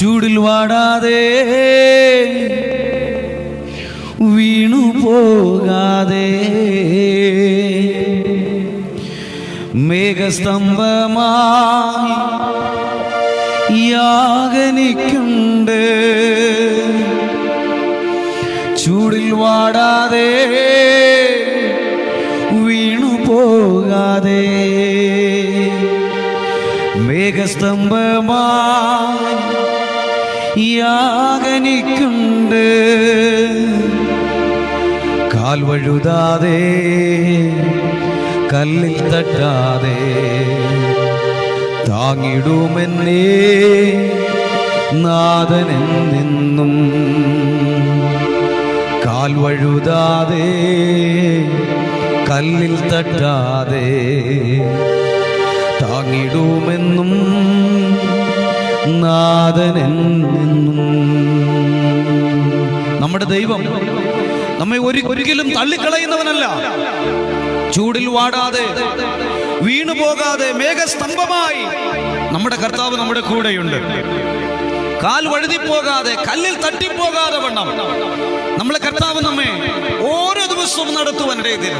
ചൂടിൽ വാടാതെ വീണു പോകാതെ. മേഘസ്തംഭമായി യാഗനിക്കുണ്ട്. ചൂടിൽ വാടാതെ വീണു പോകാതെ. മേഘസ്തംഭമായി യാഗനിക്കുണ്ട് കാൽ വഴുതാതെ കല്ലിൽ തട്ടാതെ താങ്ങിടുമെന്നേ നാഥനെന്നും കാൽ വഴുതാതെ കല്ലിൽ തട്ടാതെ താങ്ങിടുമെന്നും. നാഥനെന്നും നമ്മുടെ ദൈവം നമ്മെ ഒരു ഒരിക്കലും തള്ളിക്കളയുന്നവനല്ല. ചൂടിൽ വാടാതെ വീണു പോകാതെ മേഘസ്തംഭമായി നമ്മുടെ കർത്താവ് നമ്മുടെ കൂടെയുണ്ട്. കാൽ വഴുതിപ്പോകാതെ കല്ലിൽ തട്ടിപ്പോകാതെ വണ്ണം. നമ്മളെ കർത്താവ് നമ്മെ ഓരോ ദിവസവും നടത്തുവാനിടയിൽ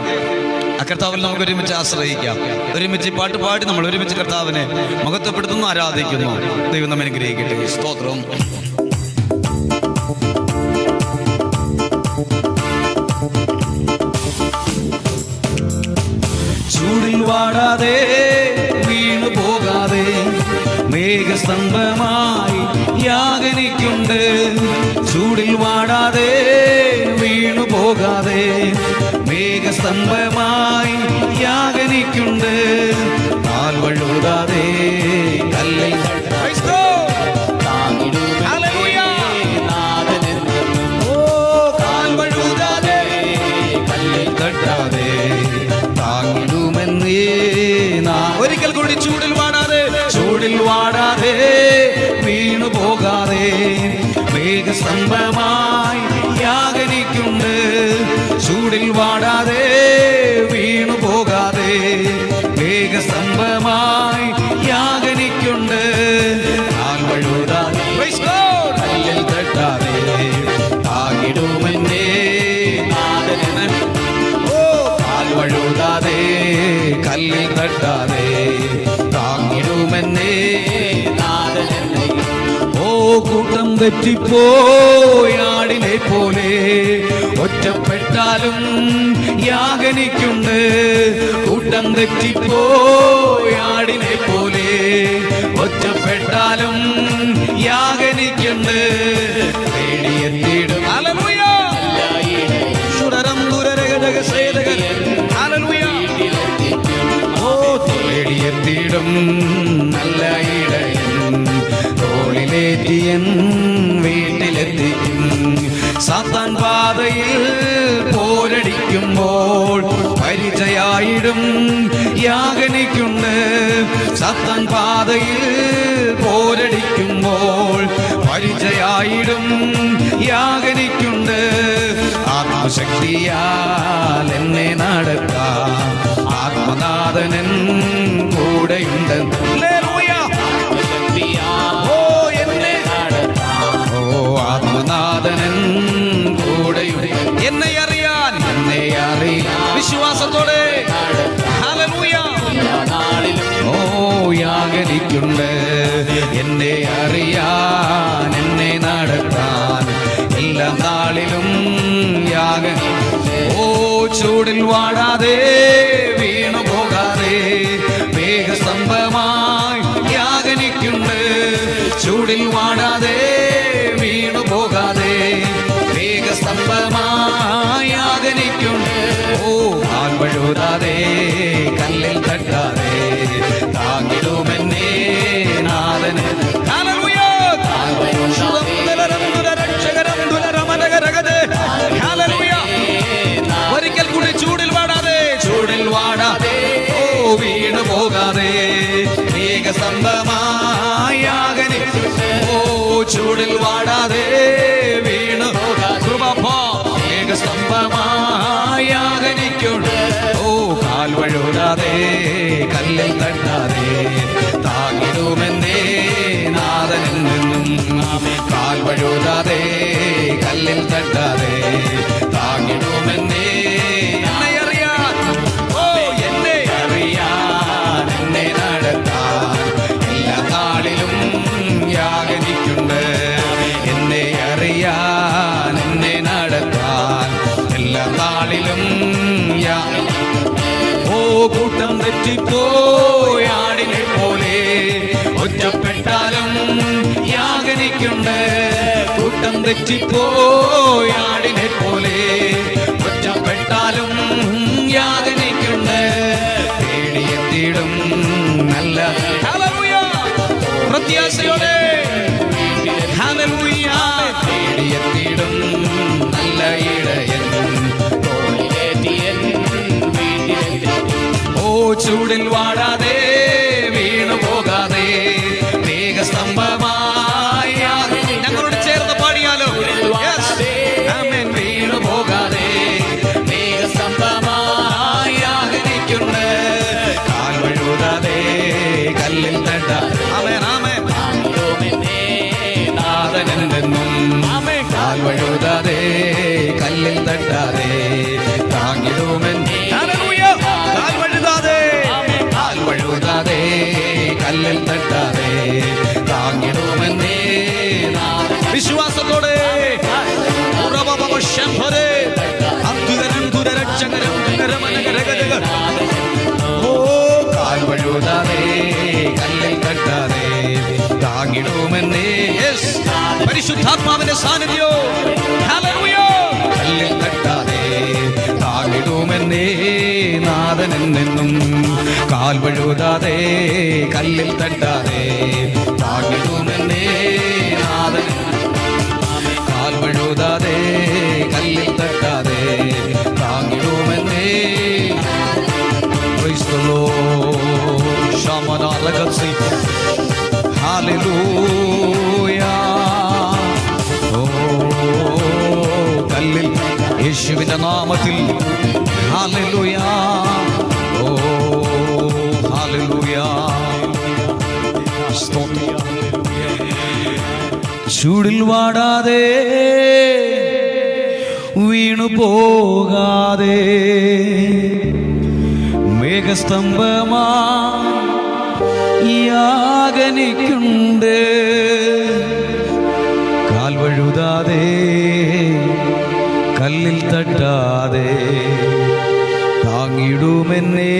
ആ കർത്താവിൽ നമുക്ക് ഒരുമിച്ച് ആശ്രയിക്കാം. ഒരുമിച്ച് പാട്ട് പാടി നമ്മൾ ഒരുമിച്ച് കർത്താവിനെ മഹത്വപ്പെടുത്തുന്നു ആരാധിക്കുന്നു. ദൈവം നമ്മൾ അനുഗ്രഹിക്കട്ടെ. സ്തോത്രം. ചൂടിൽ വാടാതെ വീണു പോകാതെ മേഘസ്തംഭമായി യാഗനിക്കുണ്ട്. ചൂടിൽ വാടാതെ വീണു പോകാതെ മേഘസ്തംഭമായി യാഗനിക്കുണ്ട്. കാൽ വഴുതാതെ കല്ലിൽ ചൂടിൽ വാടാതെ ചൂടിൽ വീണു പോകാതെ മേഘസ്തംഭമായി ചൂടിൽ വാടാതെ വീണു പോകാതെ മേഘസ്തംഭമായി യാഗനിക്കുണ്ട്. കല്ലിൽ ഓ കൂട്ടം തെറ്റിപ്പോയാടിനെ പോലെ ഒറ്റപ്പെട്ടാലും യാഗനിക്കുണ്ട്. കൂട്ടം തെറ്റിപ്പോയാടിനെ പോലെ ഒറ്റപ്പെട്ടാലും യാഗനിക്കുണ്ട്. ഓ തേടിയെത്തിയിടും നല്ല ഇടയൻ. തോളിലേറ്റിയൻ പരിചയായിടും യാഗനിക്കുണ്ട്. സത്തൻ പാതയിൽ പോരടിക്കുമ്പോൾ പരിചയായിടും. യാഗനിക്കുണ്ട്. ആത്മശക്തിയാൽ എന്നെ നടക്കാം ആത്മനാഥനൻ കൂടെയുണ്ട്. യാഗനിക്കുണ്ട് എന്നെ അറിയാൻ എന്നെ നടത്താൻ എല്ലാ നാളിലും യാഗ ഓ ചൂടിൽ വാടാതെ വീണു പോകാതെ വേഗസംഭവമായി യാഗനിക്കുണ്ട് ചൂടിൽ വാടാതെ വീണു പോകാതെ വേഗസംഭവമായി യാഗനിക്കുണ്ട് ഓ കാൽ മേഘസ്തംഭമായാകനെ ഓ ചൂടിൽ യാഗനിക്കുണ്ട് കൂട്ടം തെറ്റിപ്പോയാടിനെ പോലെ. ഒറ്റപ്പെട്ടാലും യാതനയ്ക്കുണ്ട്. പേടിയെത്തിയിടും നല്ല. പ്രത്യാശയോടെ. പേടിയെത്തിയിടും നല്ല ഇടയൻ. ഓ ചൂടിൽ വാടാതെ നാഥൻ. വിശ്വാസത്തോടെ. ഓ Yes. പരിശുദ്ധാത്മാവിന്റെ സാന്നിധ്യോ. കല്ലിൽ തട്ടാതെ താങ്ങിടുമെന്നേ നാഥനെന്നും കാൽ വഴുതാതെ കല്ലിൽ തട്ടാതെ. താങ്ങിടുമെന്നേ നാഥൻ. കാൽ വഴുതാതെ കല്ലിൽ തട്ടാതെ. താങ്ങിടുമെന്നേ the Lord. Shamana ഓ കല്ലിൽ യേശുവിന്റെ നാമത്തിൽ. ഹാലലുയ ഹാലലുയ ചൂടിൽ വാടാതെ വീണു പോകാതെ മേഘസ്തംഭമാ യാഗനിക്കുണ്ട്. കാൽ വഴുതാതെ കല്ലിൽ തട്ടാതെ താങ്ങിടുമെന്നേ